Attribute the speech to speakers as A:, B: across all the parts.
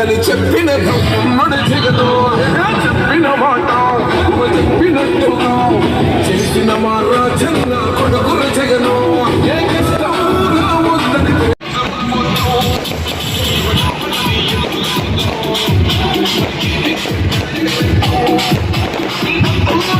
A: అని చెప్పిన బ్రహ్మడు జగదు చెప్పిన మాట చెప్పినట్టున్నావు చేసిన మా రాజన్న కొడుకులు జగను
B: Oh,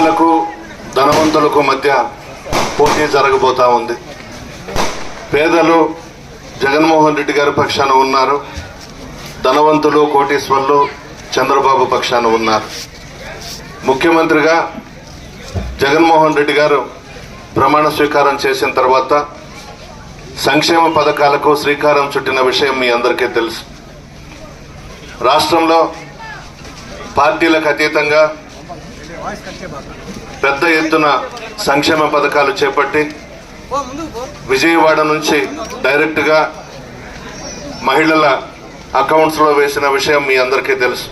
C: పేదలకు ధనవంతులకు మధ్య పోటీ జరగబోతా ఉంది. పేదలు జగన్మోహన్ రెడ్డి గారి పక్షాన ఉన్నారు. ధనవంతులు కోటీశ్వర్లు చంద్రబాబు పక్షాన ఉన్నారు. ముఖ్యమంత్రిగా జగన్మోహన్ రెడ్డి గారు ప్రమాణ స్వీకారం చేసిన తర్వాత సంక్షేమ పథకాలకు శ్రీకారం చుట్టిన విషయం మీ అందరికీ తెలుసు. రాష్ట్రంలో పార్టీలకు అతీతంగా పెద్ద ఎత్తున సంక్షేమ పథకాలు చేపట్టి విజయవాడ నుంచి డైరెక్ట్గా మహిళల అకౌంట్స్లో వేసిన విషయం మీ అందరికీ తెలుసు.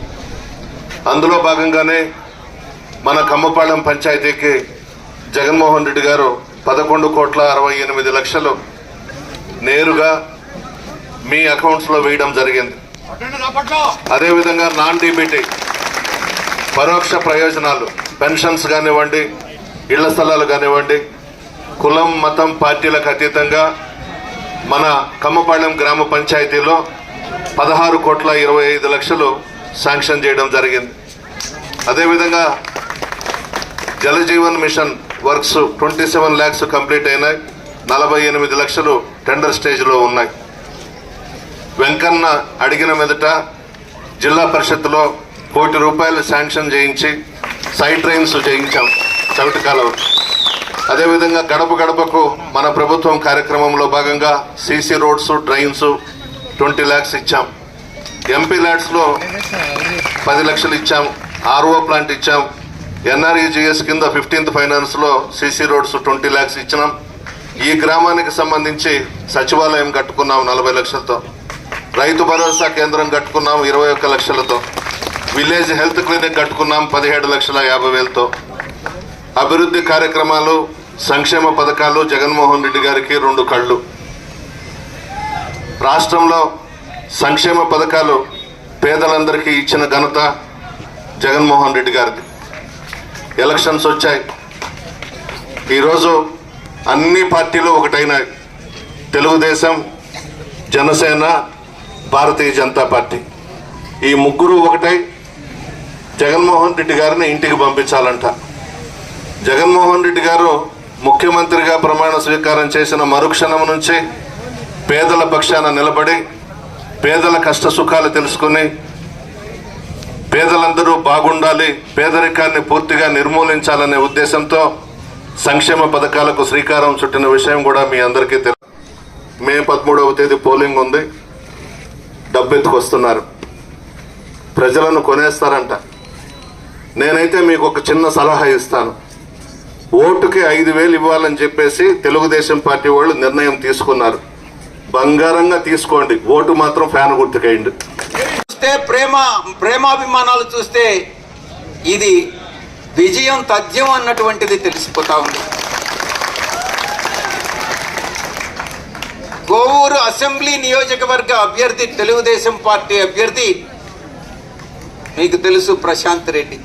C: అందులో భాగంగానే మన కమ్మపాళెం పంచాయతీకి జగన్మోహన్ రెడ్డి గారు పదకొండు కోట్ల అరవై ఎనిమిది లక్షలు నేరుగా మీ అకౌంట్స్లో వేయడం జరిగింది. అదేవిధంగా నాన్ డీబీటీ పరోక్ష ప్రయోజనాలు. పెన్షన్స్ కానివ్వండి ఇళ్ళ స్థలాలు కానివ్వండి కులం మతం పార్టీలకు అతీతంగా మన కమ్మపాళెం గ్రామ పంచాయతీలో పదహారు కోట్ల ఇరవై ఐదు లక్షలు శాంక్షన్ చేయడం జరిగింది. అదేవిధంగా Jal Jeevan mission works twenty seven lakhs complete అయినాయి. నలభై ఎనిమిది లక్షలు టెండర్ స్టేజ్లో ఉన్నాయి. వెంకన్న అడిగిన మీదట జిల్లా పరిషత్లో కోటి రూపాయలు శాంక్షన్ చేయించి సైడ్ ట్రైన్స్ చేయించాం చవిటి అదేవిధంగా గడప గడపకు మన ప్రభుత్వం కార్యక్రమంలో భాగంగా CC roads drains twenty lakhs ఇచ్చాం. ఎంపీ ల్యాడ్స్లో పది లక్షలు ఇచ్చాం. ఆర్ఓ ప్లాంట్ ఇచ్చాం. ఎన్ఆర్ఈజిఎస్ కింద ఫిఫ్టీన్త్ ఫైనాన్స్లో సీసీ రోడ్స్ ట్వంటీ ల్యాక్స్ ఇచ్చినాం. ఈ గ్రామానికి సంబంధించి సచివాలయం కట్టుకున్నాం నలభై లక్షలతో. రైతు భరోసా కేంద్రం కట్టుకున్నాం ఇరవై ఒక్క లక్షలతో. విలేజ్ హెల్త్ క్లినిక్ కట్టుకున్నాం పదిహేడు లక్షల యాభై వేలతో. అభివృద్ధి కార్యక్రమాలు సంక్షేమ పథకాలు జగన్మోహన్ రెడ్డి గారికి రెండు కళ్ళు. రాష్ట్రంలో సంక్షేమ పథకాలు పేదలందరికీ ఇచ్చిన ఘనత జగన్మోహన్ రెడ్డి గారిది. ఎలక్షన్స్ వచ్చాయి. ఈరోజు అన్ని పార్టీలు ఒకటైనాయి. తెలుగుదేశం జనసేన భారతీయ జనతా పార్టీ. ఈ ముగ్గురు ఒకటై జగన్మోహన్ రెడ్డి గారిని ఇంటికి పంపించాలంట. జగన్మోహన్ రెడ్డి గారు ముఖ్యమంత్రిగా ప్రమాణ స్వీకారం చేసిన మరుక్షణం నుంచి పేదల పక్షాన నిలబడి పేదల కష్ట సుఖాలు తెలుసుకుని పేదలందరూ బాగుండాలి పేదరికాన్ని పూర్తిగా నిర్మూలించాలనే ఉద్దేశంతో సంక్షేమ పథకాలకు శ్రీకారం చుట్టిన విషయం కూడా మీ అందరికీ తెలుసు మే పదమూడవ తేదీ పోలింగ్ ఉంది. డబ్బెత్తుకొస్తున్నారు. ప్రజలను కొనేస్తారంట. నేనైతే మీకు ఒక చిన్న సలహా ఇస్తాను. ఓటుకి ఐదు వేలు ఇవ్వాలని చెప్పేసి తెలుగుదేశం పార్టీ వాళ్ళు నిర్ణయం తీసుకున్నారు. బంగారంగా తీసుకోండి. ఓటు మాత్రం ఫ్యాన్ గుర్తుకేయండి.
D: చూస్తే ప్రేమ ప్రేమాభిమానాలు చూస్తే ఇది విజయం తథ్యం అన్నటువంటిది తెలిసిపోతా ఉంది. కోవూరు అసెంబ్లీ నియోజకవర్గ అభ్యర్థి తెలుగుదేశం పార్టీ అభ్యర్థి మీకు తెలుసు ప్రశాంత్ రెడ్డి.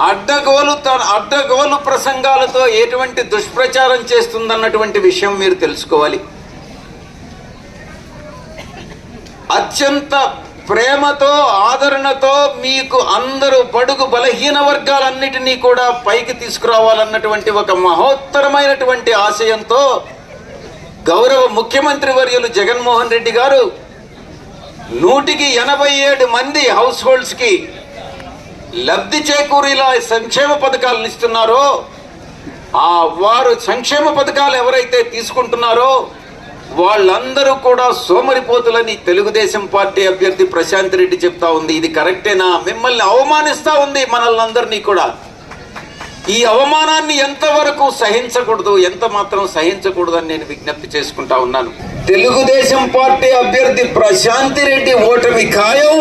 D: అడ్డగోలు త- అడ్డగోలు ప్రసంగాలతో ఎటువంటి దుష్ప్రచారం చేస్తుందన్నటువంటి విషయం మీరు తెలుసుకోవాలి. అత్యంత ప్రేమతో ఆదరణతో మీకు అందరూ బడుగు బలహీన వర్గాలన్నిటినీ కూడా పైకి తీసుకురావాలన్నటువంటి ఒక మహోత్తరమైనటువంటి ఆశయంతో గౌరవ ముఖ్యమంత్రి వర్యులు జగన్మోహన్ రెడ్డి గారు నూటికి ఎనభై ఏడు మంది హౌస్ హోల్డ్స్కి లబ్ధి చేకూరేలా సంక్షేమ పథకాలను ఇస్తున్నారో ఆ వారు సంక్షేమ పథకాలు ఎవరైతే తీసుకుంటున్నారో వాళ్ళందరూ కూడా సోమరిపోతులని తెలుగుదేశం పార్టీ అభ్యర్థి ప్రశాంత్ రెడ్డి చెప్తా ఉంది. ఇది కరెక్టేనా? మిమ్మల్ని అవమానిస్తా ఉంది మనల్ని అందరినీ కూడా. ఈ అవమానాన్ని ఎంతవరకు సహించకూడదు ఎంత మాత్రం సహించకూడదు అని నేను విజ్ఞప్తి చేసుకుంటా ఉన్నాను. తెలుగుదేశం పార్టీ అభ్యర్థి ప్రశాంతి రెడ్డి ఓటమి ఖాయం.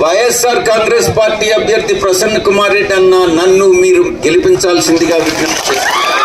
D: వైఎస్ఆర్ కాంగ్రెస్ పార్టీ అభ్యర్థి ప్రసన్న కుమార్ రెడ్డి అన్న నన్ను మీరు గెలిపించాల్సిందిగా విజ్ఞప్తి చేస్తున్నారు.